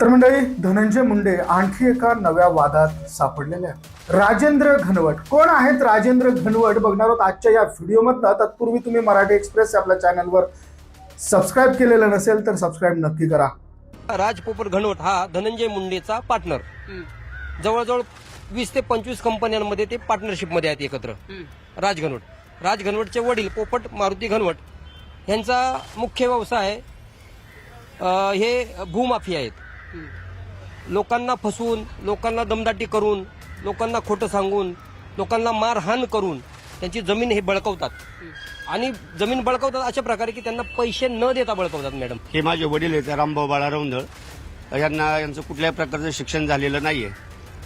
तर मंडळी धनंजय मुंडे आणखी एका नव्या वादात सापडलेले आहेत. राजेंद्र घनवट. कोण आहेत राजेंद्र घनवट? बघणार आहोत आजच्या या व्हिडिओमधनं. तत्पूर्वी तुम्ही मराठी एक्सप्रेस आपल्या चॅनलवर सबस्क्राईब केलेलं नसेल तर सबस्क्राईब नक्की करा. राज पोपट घनवट हा धनंजय मुंडेचा पार्टनर जवळजवळ वीस ते पंचवीस कंपन्यांमध्ये ते पार्टनरशिपमध्ये आहेत एकत्र. राज घनवट. राज घनवटचे वडील पोपट मारुती घनवट. यांचा मुख्य व्यवसाय हे भूमाफिया आहेत. लोकांना फसवून लोकांना दमदाटी करून लोकांना खोटं सांगून लोकांना मारहाण करून त्यांची जमीन हे बळकवतात. आणि जमीन बळकवतात अशा प्रकारे की त्यांना पैसे न देता बळकवतात मॅडम. हे माझे वडील आहेत रामभाऊ बाळारौंदळ यांना यांचं कुठल्याही प्रकारचं शिक्षण झालेलं नाहीये.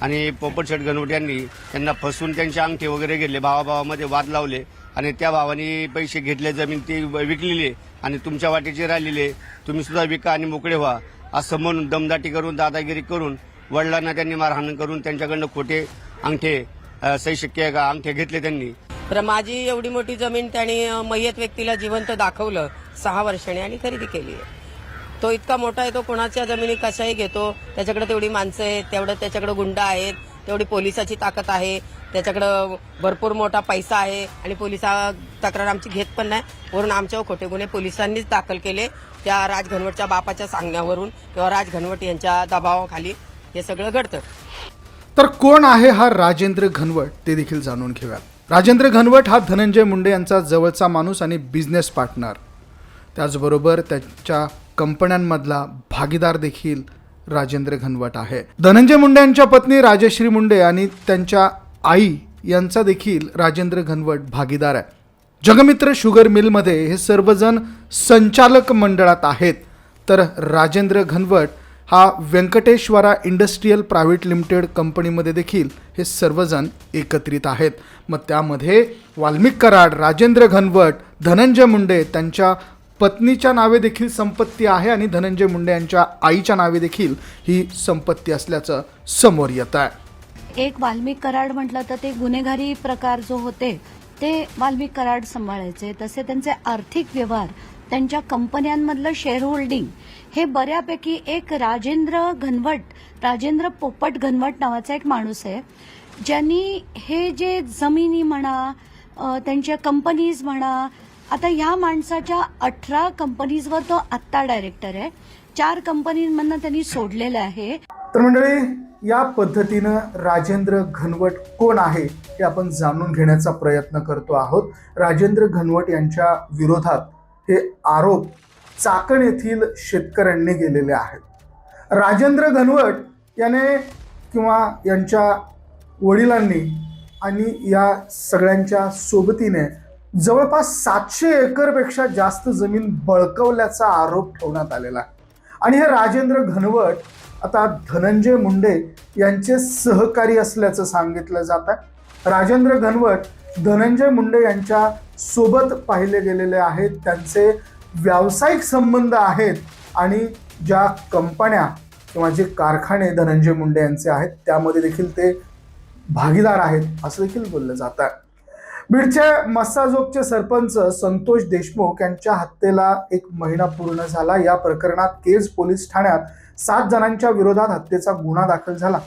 आणि पोपटशेठ गणवट यांनी त्यांना फसवून त्यांचे अंगठे वगैरे घेतले भावाभावामध्ये वाद लावले. आणि त्या भावाने पैसे घेतले जमीन ती विकलेली आणि तुमच्या वाटेचे राहिलेले तुम्ही सुद्धा विका आणि मोकळे व्हा. असं म्हणून दमदाटी करून दादागिरी करून वडिलांना त्यांनी मारहाण करून त्यांच्याकडनं खोटे अंगठे सही शक्य का अंगठे घेतले त्यांनी. तर माझी एवढी मोठी जमीन त्यांनी मय्यत व्यक्तीला जिवंत दाखवलं सहा वर्षाने आणि खरेदी केली आहे. तो इतका मोठा आहे तो कोणाच्या जमिनी कशाही घेतो त्याच्याकडे तेवढी माणसं आहेत तेवढं त्याच्याकडे गुंड आहेत तेवढी पोलिसाची ताकद आहे त्याच्याकडं भरपूर मोठा पैसा आहे आणि पोलिसा तक्रार आमची घेत पण नाही. वरून आमच्यावर खोटे गुन्हे पोलिसांनीच दाखल केले त्या राज घनवटच्या बापाच्या सांगण्यावरून किंवा राज घनवट यांच्या दबावाखाली हे सगळं घडतं. तर कोण आहे हा राजेंद्र घनवट ते देखील जाणून घेऊयात. राजेंद्र घनवट हा धनंजय मुंडे यांचा जवळचा माणूस आणि बिझनेस पार्टनर त्याचबरोबर त्याच्या कंपन्यांमधला भागीदार देखील राजेंद्र घनवट आहे. धनंजय मुंडे यांच्या पत्नी राजश्री मुंडे आणि त्यांच्या आई यांचा देखील राजेंद्र घनवट भागीदार आहे. जगमित्र शुगर मिलमध्ये हे सर्वजण संचालक मंडळात आहेत. तर राजेंद्र घनवट हा व्यंकटेश्वरा इंडस्ट्रीयल प्रायव्हेट लिमिटेड कंपनीमध्ये देखील हे सर्वजण एकत्रित आहेत. मग त्यामध्ये वाल्मिक कराड राजेंद्र घनवट धनंजय मुंडे त्यांच्या पत्नीच्या नावे देखील संपत्ती आहे आणि धनंजय मुंडे यांच्या आईच्या नावे देखील ही संपत्ती असल्याचं समोर येत आहे. एक वाल्मिक कराड म्हटलं तर ते गुन्हेगारी प्रकार जो होते ते वाल्मिक कराड सांभाळायचे. तसे त्यांचे आर्थिक व्यवहार त्यांच्या कंपन्यांमधलं शेअर होल्डिंग हे बऱ्यापैकी एक राजेंद्र घनवट राजेंद्र पोपट घनवट नावाचा एक माणूस आहे ज्यांनी हे जे जमिनी म्हणा त्यांच्या कंपनीज म्हणा आता ह्या माणसाच्या अठरा कंपनीजवर तो आत्ता डायरेक्टर आहे. चार कंपनींमधनं त्यांनी सोडलेलं आहे. तर मंडळी या पद्धतीनं राजेंद्र घनवट कोण आहे हे आपण जाणून घेण्याचा प्रयत्न करतो आहोत. राजेंद्र घनवट यांच्या विरोधात हे आरोप चाकण येथील शेतकऱ्यांनी केलेले आहेत. राजेंद्र घनवट याने किंवा यांच्या वडिलांनी आणि या सगळ्यांच्या सोबतीने जवळपास सातशे एकरपेक्षा जास्त जमीन बळकवल्याचा आरोप ठेवण्यात आलेला आहे. आणि हे राजेंद्र घनवट आता धनंजय मुंडे यांचे सहकारी असल्याचं सांगितलं जात आहे. राजेंद्र घनवट धनंजय मुंडे यांच्या सोबत पाहिले गेलेले आहेत. त्यांचे व्यावसायिक संबंध आहेत आणि ज्या कंपन्या किंवा जे कारखाने धनंजय मुंडे यांचे आहेत त्यामध्ये देखील ते भागीदार आहेत असं देखील बोललं जात बीडच्या मस्साजोगचे सरपंच संतोष देशमुख यांच्या हत्येला एक महिना पूर्ण झाला. या प्रकरणात केज पोलीस ठाण्यात सात जणांच्या विरोधात हत्येचा गुन्हा दाखल झाला.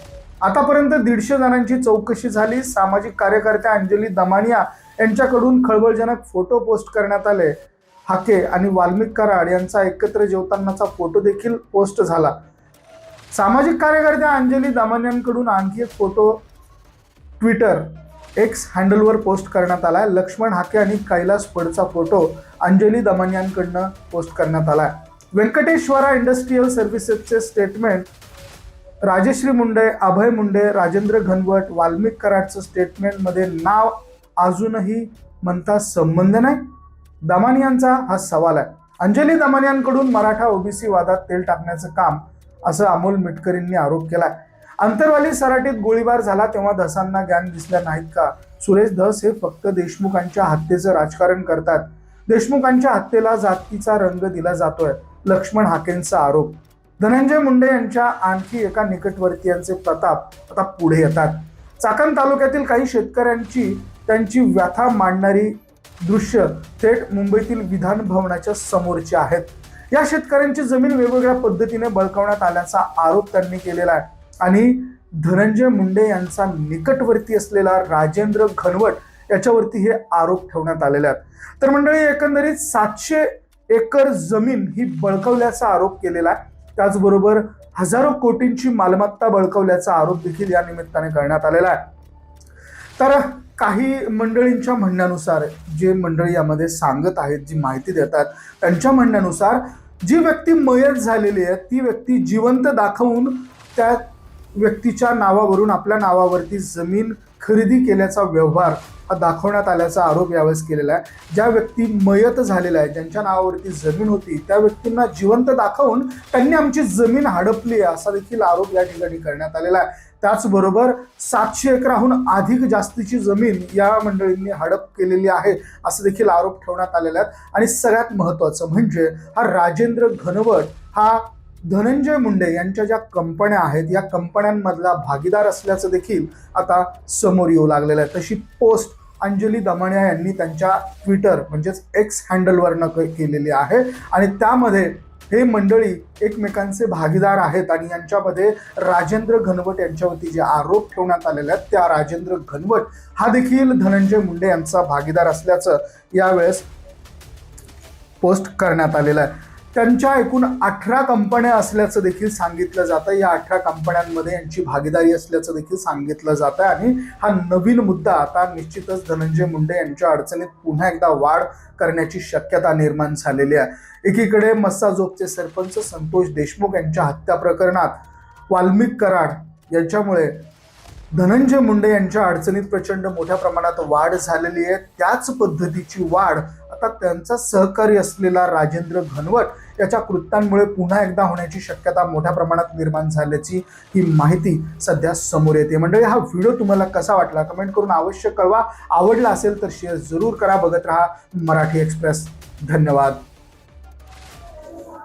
आतापर्यंत दीडशे जणांची चौकशी झाली. सामाजिक कार्यकर्त्या अंजली दमानिया यांच्याकडून खळबळजनक फोटो पोस्ट करण्यात आले. हाके आणि वाल्मिक कराड यांचा एकत्र जेवतानाचा फोटो देखील पोस्ट झाला. सामाजिक कार्यकर्त्या अंजली दमानियांकडून आणखी एक फोटो ट्विटर एक्स हँडलवर पोस्ट करण्यात आलाय. लक्ष्मण हाके आणि कैलास पडचा फोटो अंजली दमानियांकडनं पोस्ट करण्यात आला आहे व्यंकटेश्वरा इंडस्ट्रीयल सर्व्हिसेसचे स्टेटमेंट राजश्री मुंडे अभय मुंडे राजेंद्र घनवट वाल्मिक कराडचं स्टेटमेंटमध्ये नाव अजूनही म्हणता संबंध नाही. दमानियांचा हा सवाल आहे. अंजली दमानियांकडून मराठा ओबीसी वादात तेल टाकण्याचं काम असं अमोल मिटकरींनी आरोप केला आहे अंतरवाली सराटीत गोळीबार झाला तेव्हा धसांना ज्ञान दिसल्या नाहीत का? सुरेश धस हे फक्त देशमुखांच्या हत्येचं राजकारण करतात. देशमुखांच्या हत्येला जातीचा रंग दिला जातोय लक्ष्मण हाकेंचा आरोप. धनंजय मुंडे यांच्या आणखी एका निकटवर्तीयांचे प्रताप आता पुढे येतात. चाकण तालुक्यातील काही शेतकऱ्यांची त्यांची व्यथा मांडणारी दृश्य थेट मुंबईतील विधान भवनाच्या समोरची आहेत. या शेतकऱ्यांची जमीन वेगवेगळ्या पद्धतीने बळकावण्यात आल्याचा आरोप त्यांनी केलेला आहे. आणि धनंजय मुंडे यांचा निकटवर्ती असलेला राजेंद्र घनवट याच्यावरती हे आरोप ठेवण्यात आलेले आहेत. तर मंडळी एकंदरीत सातशे एकर जमीन ही बळकवल्याचा आरोप केलेला आहे. त्याचबरोबर हजारो कोटींची मालमत्ता बळकवल्याचा आरोप देखील या निमित्ताने करण्यात आलेला आहे. तर काही मंडळींच्या म्हणण्यानुसार जे मंडळी यामध्ये सांगत आहेत जी माहिती देतात त्यांच्या म्हणण्यानुसार जी व्यक्ती मयत झालेली आहे ती व्यक्ती जिवंत दाखवून त्या व्यक्तीच्या नावावरून आपल्या नावावरती जमीन खरेदी केल्याचा व्यवहार हा दाखवण्यात आल्याचा आरोप यावेळेस केलेला आहे. ज्या व्यक्ती मयत झालेल्या आहेत ज्यांच्या नावावरती जमीन होती त्या व्यक्तींना जिवंत दाखवून त्यांनी आमची जमीन हडपली आहे असा देखील आरोप या ठिकाणी करण्यात आलेला आहे. त्याचबरोबर सातशे एकराहून अधिक जास्तीची जमीन या मंडळींनी हडप केलेली आहे असं देखील आरोप ठेवण्यात आलेला आहेत आणि सगळ्यात महत्त्वाचं म्हणजे हा राजेंद्र घनवट हा धनंजय मुंडे यांच्या ज्या कंपन्या आहेत या कंपन्यांमधला भागीदार असल्याचं देखील आता समोर येऊ लागलेलं आहे. तशी पोस्ट अंजली दमणिया यांनी त्यांच्या ट्विटर म्हणजेच एक्स हँडलवरनं क- केलेली आहे. आणि त्यामध्ये हे मंडळी एकमेकांचे भागीदार आहेत आणि यांच्यामध्ये राजेंद्र घनवट यांच्यावरती जे आरोप ठेवण्यात आलेले आहेत त्या राजेंद्र घनवट हा देखील धनंजय मुंडे यांचा भागीदार असल्याचं यावेळेस पोस्ट करण्यात आलेलं आहे. त्यांच्या एकूण अठरा कंपन्या असल्याचं देखील सांगितलं जातं या अठरा कंपन्यांमध्ये यांची भागीदारी असल्याचं देखील सांगितलं जातं आणि हा नवीन मुद्दा आता निश्चितच धनंजय मुंडे यांच्या अडचणीत पुन्हा एकदा वाढ करण्याची शक्यता निर्माण झालेली आहे. एकीकडे मस्साजोगचे सरपंच संतोष देशमुख यांच्या हत्या प्रकरणात वाल्मिक कराड यांच्यामुळे धनंजय मुंडे यांच्या अडचणीत प्रचंड मोठ्या प्रमाणात वाढ झालेली आहे. त्याच पद्धतीची वाढ आता त्यांचा सहकारी असलेला राजेंद्र घनवट याच्या कृत्यांमुळे पुन्हा एकदा होण्याची शक्यता मोठ्या प्रमाणात निर्माण झाल्याची ही माहिती सध्या समोर येते. मंडळी हा व्हिडिओ तुम्हाला कसा वाटला? कमेंट करून अवश्य कळवा. आवडला असेल तर शेअर जरूर करा. बघत राहा मराठी एक्सप्रेस. धन्यवाद.